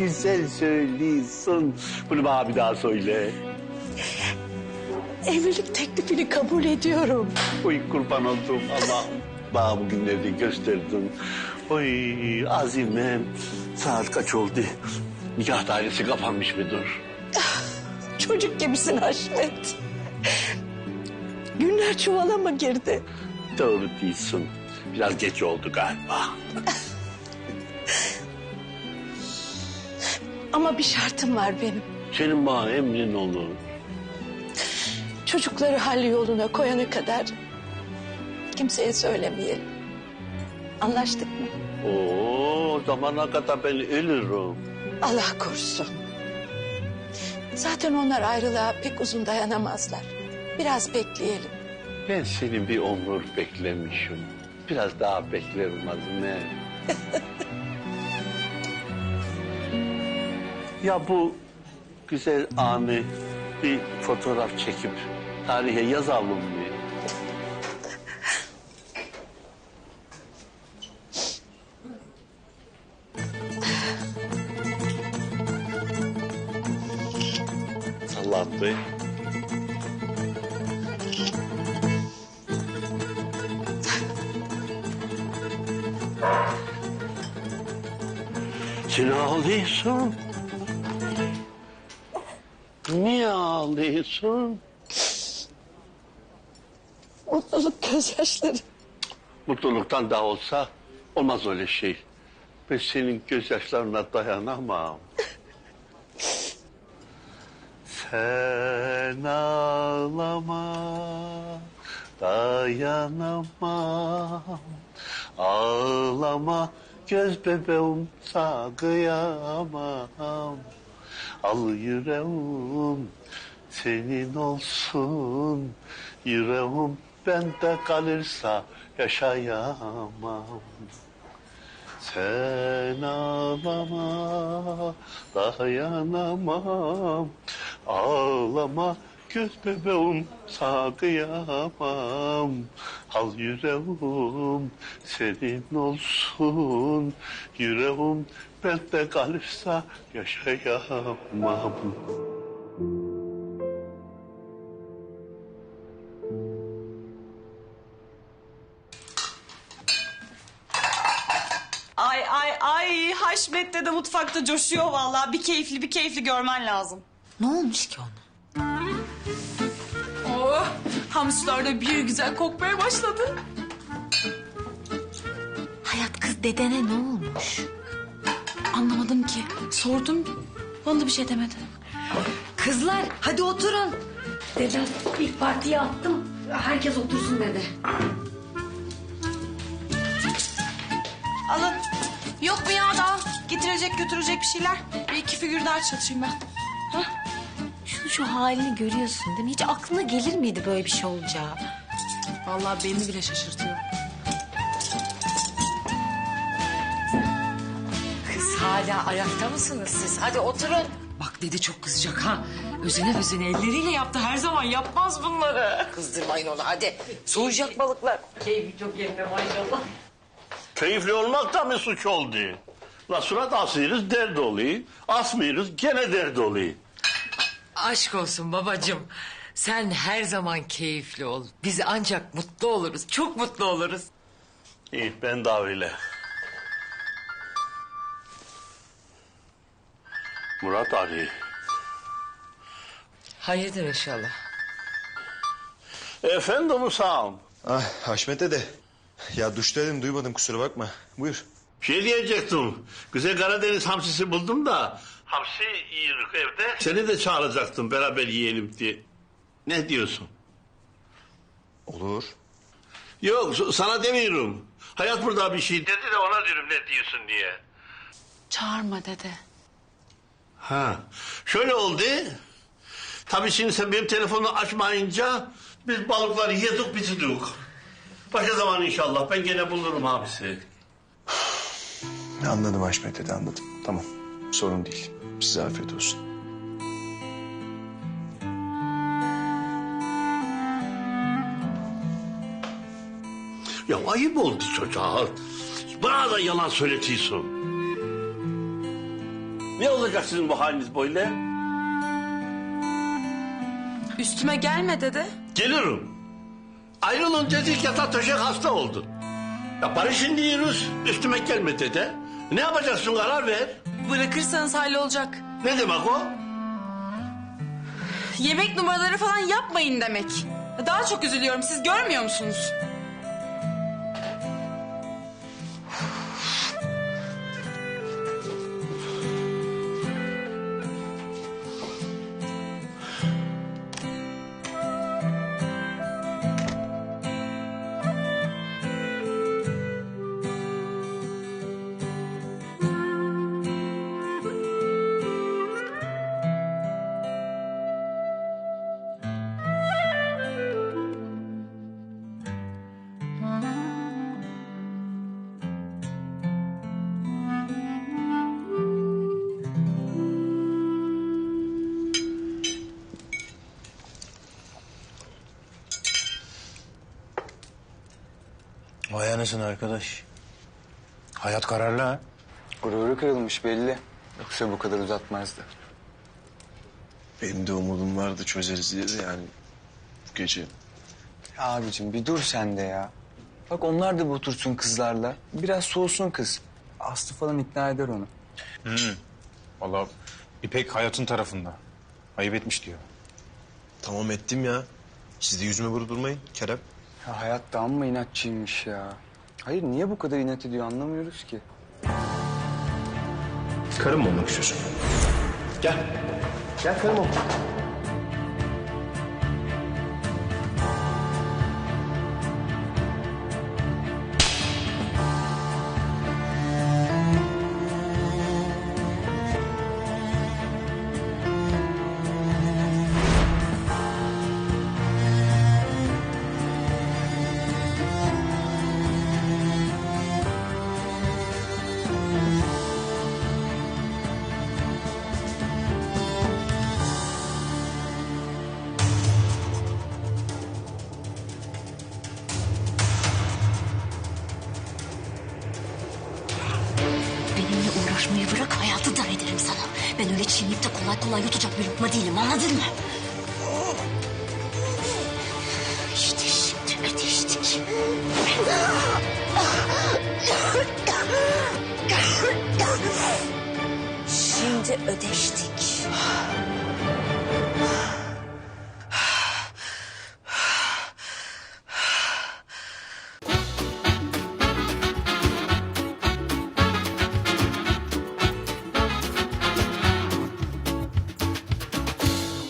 güzel söylüyorsun. Bunu bana bir daha söyle. Evlilik teklifini kabul ediyorum. Oy kurban oldum Allah. Bana bugünlerde gösterdin. Oy Azime saat kaç oldu? Nikah dairesi kapanmış mıdır? Çocuk gibisin Haşmet. Günler çuvala mı girdi? Doğru değilsin. Biraz geç oldu galiba. Ama bir şartım var benim. Senin bana emrin olur. Çocukları hal yoluna koyana kadar kimseye söylemeyelim. Anlaştık mı? Oo, o zamana kadar ben ölürüm. Allah korusun. Zaten onlar ayrılığa pek uzun dayanamazlar. Biraz bekleyelim. Ben senin bir onur beklemişim. Biraz daha beklerim Azime. ya bu güzel anı bir fotoğraf çekip tarihe yazalım mı? Sallandı. Sen ağlıyorsun. Niye ağlıyorsun? Mutluluk gözyaşları. Mutluluktan da olsa olmaz öyle şey. Ben senin gözyaşlarına dayanamam. Sen ağlama, dayanamam. Ağlama, göz bebeğim sakıyamam. Al yüreğim senin olsun. Yüreğim bende kalırsa yaşayamam. Sen ağlama, dayanamam. Ağlama, göz bebeğim sakıyamam. Al yüreğim senin olsun. Yüreğim bende kalırsa yaşayamam. Ay ay ay Haşmet de mutfakta coşuyor vallahi. Bir keyifli bir keyifli görmen lazım. Ne olmuş ki ona? Oh hamsiler de bir güzel kokmaya başladı. Hayat kız dedene ne olmuş? Anlamadım ki. Sordum. Bana da bir şey demedi. Kızlar hadi oturun. Dedem ilk partiye attım. Herkes otursun dedi. Alın. Yok mu ya daha? Getirecek götürecek bir şeyler. Bir iki figür daha çalışayım ben. Şunu şu halini görüyorsun değil mi? Hiç aklına gelir miydi böyle bir şey olacağı? Vallahi beni bile şaşırtıyor. Kız hala ayakta mısınız siz? Hadi oturun. Bak dedi çok kızacak ha. Özene özene elleriyle yaptı. Her zaman yapmaz bunları. Kızdırmayın onu hadi. Soğuyacak balıklar. Keyfi çok yerine maşallah. Keyifli olmak da mı suç oldu? La surat asıyoruz dert oluyor. Asmıyoruz gene dert oluyor. Aşk olsun babacığım. Sen her zaman keyifli ol. Biz ancak mutlu oluruz. Çok mutlu oluruz. İyi ben öyle. Murat Ali. Hayırdır inşallah. Efendim Usam. Ah Haşmet dede. Ya duştaydım duymadım kusura bakma. Buyur. Şey diyecektim. Güzel Karadeniz hamsisi buldum da. Hamsi yiyoruz evde. Seni de çağıracaktım beraber yiyelim diye. Ne diyorsun? Olur. Yok sana demiyorum. Hayat burada bir şey dedi de ona diyorum ne diyorsun diye. Çağırma dede. Ha, şöyle oldu. Tabii şimdi sen benim telefonu açmayınca biz balıkları yedik bitirdik. Başka zaman inşallah ben gene bulurum abisi. Anladım Haşmet dede anladım. Tamam sorun değil. Size afiyet olsun. Ya ayıp oldu çocuğa. Bana da yalan söyletiyorsun. Ne olacak sizin bu haliniz böyle? Üstüme gelme dede. Gelirim. Ayrılın dedik yata döşek hasta oldun. Ya barışın diyoruz üstüme gelme dede. Ne yapacaksın karar ver. Bırakırsanız hallolacak. Ne demek o? Yemek numaraları falan yapmayın demek. Daha çok üzülüyorum siz görmüyor musunuz? Vay anasını arkadaş. Hayat kararlı ha. Gururu kırılmış belli. Yoksa bu kadar uzatmazdı. Benim de umudum vardı çözeriz diye de yani bu gece. Abicim bir dur sen de ya. Bak onlar da bir otursun kızlarla. Biraz soğusun kız. Aslı falan ikna eder onu. Vallahi İpek hayatın tarafında. Ayıp etmiş diyor. Tamam ettim ya. Siz de yüzüme vurdurmayın Kerem. Ya hayat da amma inatçıymış ya. Hayır niye bu kadar inat ediyor anlamıyoruz ki. Karım mı olmak istiyorsun? Gel. Gel karım ol. Öyle çiğneyip de kolay kolay yutacak bir lokma değilim anladın mı? İşte şimdi ödeştik. Şimdi ödeştik.